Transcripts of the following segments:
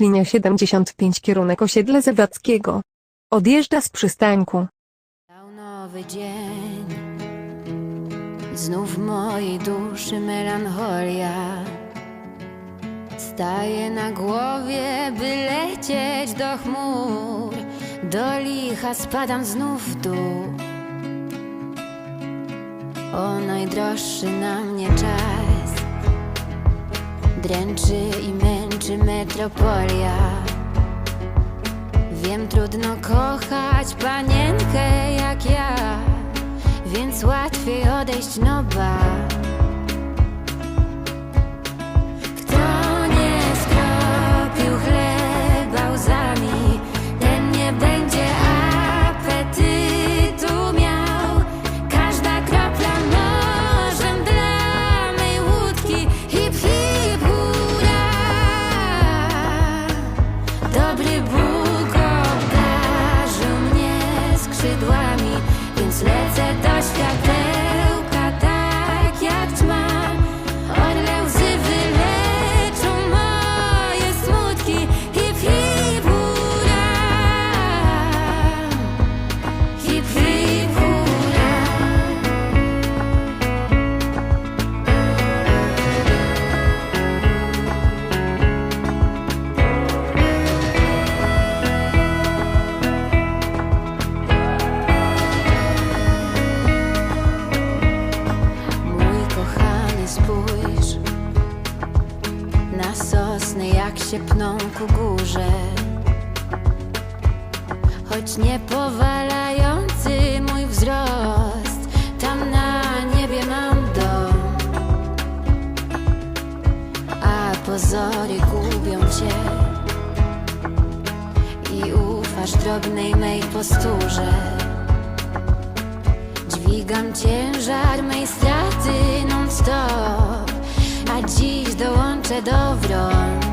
Linia 75 kierunek osiedla Zawadzkiego. Odjeżdża z przystanku. Nowy dzień, znów w mojej duszy melancholia. Staję na głowie, by lecieć do chmur, do licha spadam znów w dół. O najdroższy na mnie czas, dręczy i męczy metropolia. Wiem, trudno kochać panienkę jak ja, więc łatwiej odejść no górze. Choć nie powalający mój wzrost, tam na niebie mam dom. A pozory gubią cię i ufasz drobnej mej posturze. Dźwigam ciężar mej straty non-stop A dziś dołączę do wron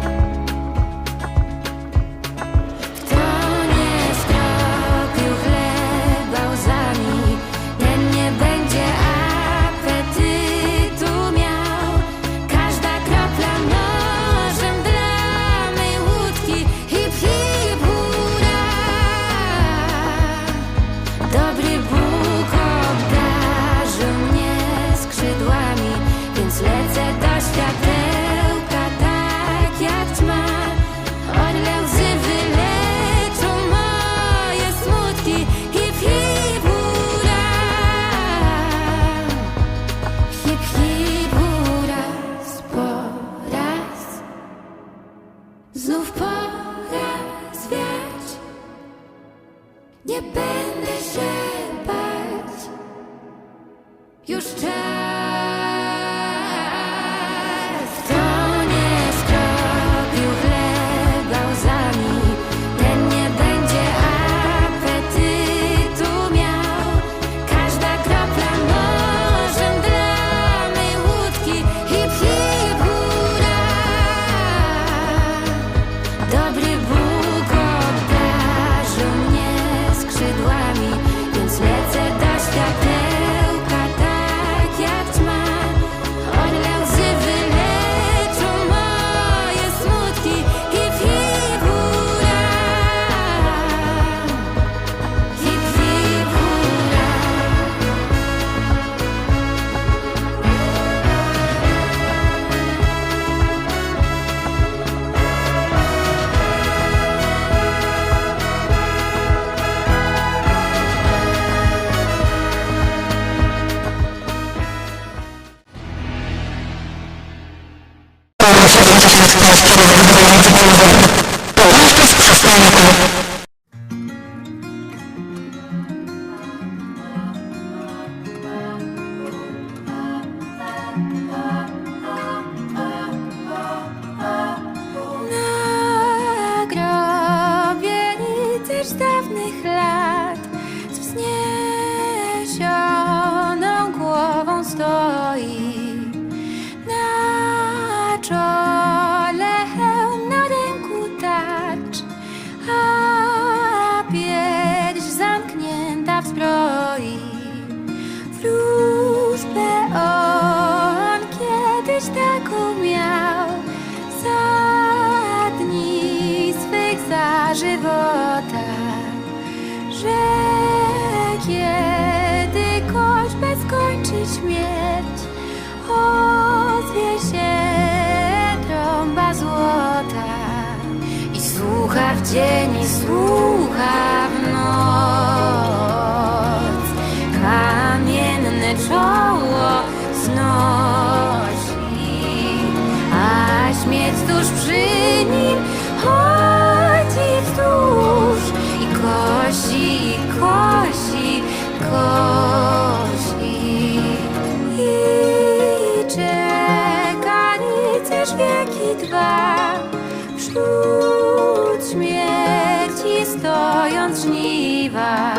Nie będę się bać. Już czas. Московский, Ленинградский, Ленинградский, Ленинградский, Ленинградский, dzień i słucha w noc. Kamienne czoło znosi, a śmieć tuż przy nim chodzi wzdłuż i kosi, i kosi, kosi. I czeka nic wieki dwa stojąc żniwa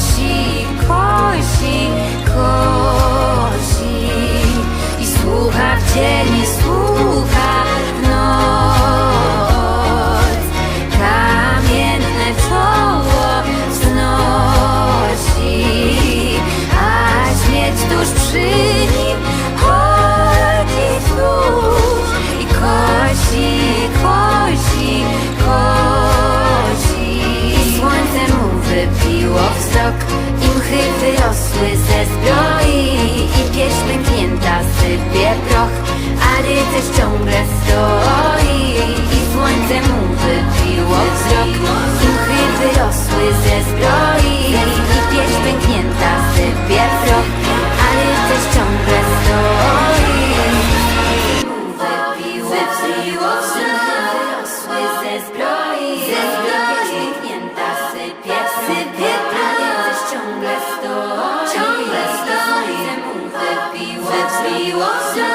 kosi, kosi, kosi. I słucha w dzień wyosły ze zbroi I pieśń pęknięta sypie proch A rycerz ciągle stoi I słońce mu wybiło wzrok. Duchy wyrosły ze zbroi I pieśń pęknięta was so